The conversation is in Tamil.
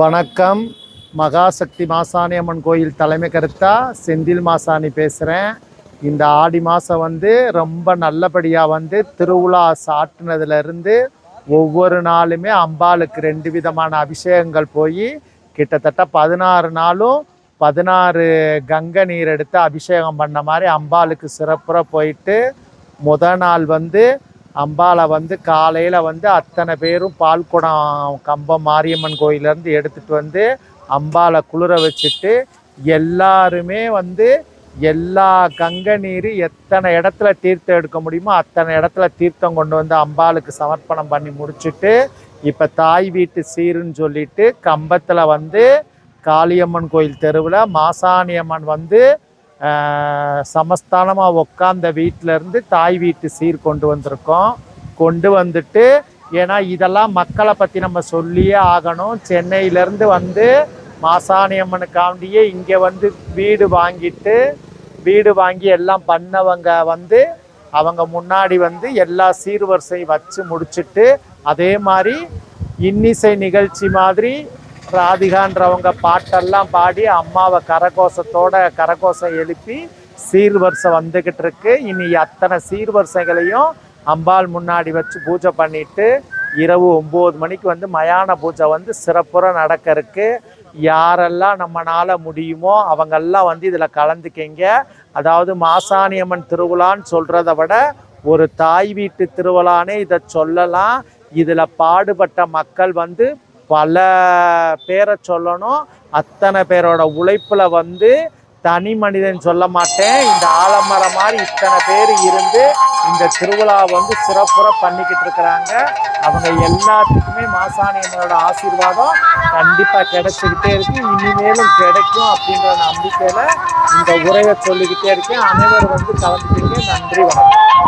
வணக்கம். மகாசக்தி மாசாணி அம்மன் கோயில் தலைமை கருத்தா செந்தில் மாசாணி பேசுகிறேன் இந்த ஆடி மாதம் வந்து ரொம்ப நல்லபடியாக வந்து திருவிழா சாட்டினதுலேருந்து ஒவ்வொரு நாளுமே அம்பாளுக்கு ரெண்டு விதமான அபிஷேகங்கள் போய் கிட்டத்தட்ட பதினாறு நாளும் பதினாறு கங்கை நீர் எடுத்து அபிஷேகம் பண்ண மாதிரி அம்பாளுக்கு சிறப்புற போயிட்டு முத நாள் வந்து அம்பாளை வந்து காலையில் வந்து அத்தனை பேரும் பால்குடம் கம்பம் மாரியம்மன் கோயிலேருந்து எடுத்துகிட்டு வந்து அம்பாளை குளிர வச்சுட்டு எல்லாருமே வந்து எல்லா கங்கை நீர் எத்தனை இடத்துல தீர்த்தம் எடுக்க முடியுமோ அத்தனை இடத்துல தீர்த்தம் கொண்டு வந்து அம்பாளுக்கு சமர்ப்பணம் பண்ணி முடிச்சுட்டு இப்போ தாய் வீட்டு சீருன்னு சொல்லிட்டு கம்பத்தில் வந்து காளியம்மன் கோயில் தெருவில் மாசாணி அம்மன் வந்து சமஸ்தானமாக உட்காந்த வீட்டிலேருந்து தாய் வீட்டு சீர் கொண்டு வந்திருக்கோம். கொண்டு வந்துட்டு ஏன்னா இதெல்லாம் மக்களை பற்றி நம்ம சொல்லியே ஆகணும். சென்னையிலேருந்து வந்து மாசாணி அம்மனுக்காண்டியே இங்கே வந்து வீடு வாங்கிட்டு வீடு வாங்கி எல்லாம் பண்ணவங்க வந்து அவங்க முன்னாடி வந்து எல்லா சீர்வரிசை வச்சு முடிச்சுட்டு அதே மாதிரி இன்னிசை நிகழ்ச்சி மாதிரி ராதிகான்றவங்க பாட்டெல்லாம் பாடி அம்மாவை கரகோஷத்தோட கரகோஷம் எழுப்பி சீர்வரிசை வந்துக்கிட்டு இருக்கு. இனி அத்தனை சீர்வரிசைகளையும் அம்பாள் முன்னாடி வச்சு பூஜை பண்ணிட்டு இரவு ஒம்பது மணிக்கு வந்து மயான பூஜை வந்து சிறப்புற நடக்க இருக்கு. யாரெல்லாம் நம்மனால முடியுமோ அவங்கெல்லாம் வந்து இதில் கலந்துக்கிங்க. அதாவது மாசாணியம்மன் திருவிழான்னு சொல்கிறத விட ஒரு தாய் வீட்டு திருவிழானே இதை சொல்லலாம். இதில் பாடுபட்ட மக்கள் வந்து பல பேரை சொல்லணும். அத்தனை பேரோட உழைப்பில் வந்து தனி மனிதன் சொல்ல மாட்டேன். இந்த ஆலமரம் மாதிரி இத்தனை பேர் இருந்து இந்த திருவிழா வந்து சிறப்புற பண்ணிக்கிட்டு இருக்கிறாங்க. அவங்க எல்லாத்துக்குமே மாசாணியனோட ஆசீர்வாதம் கண்டிப்பாக கிடைச்சிக்கிட்டே இருக்கு. இனிமேலும் கிடைக்கும் அப்படின்ற நம்பிக்கையில் இந்த உரையை சொல்லிக்கிட்டே இருக்கேன். அனைவரும் வந்து கலந்துக்கிங்க நன்றி வணக்கம்.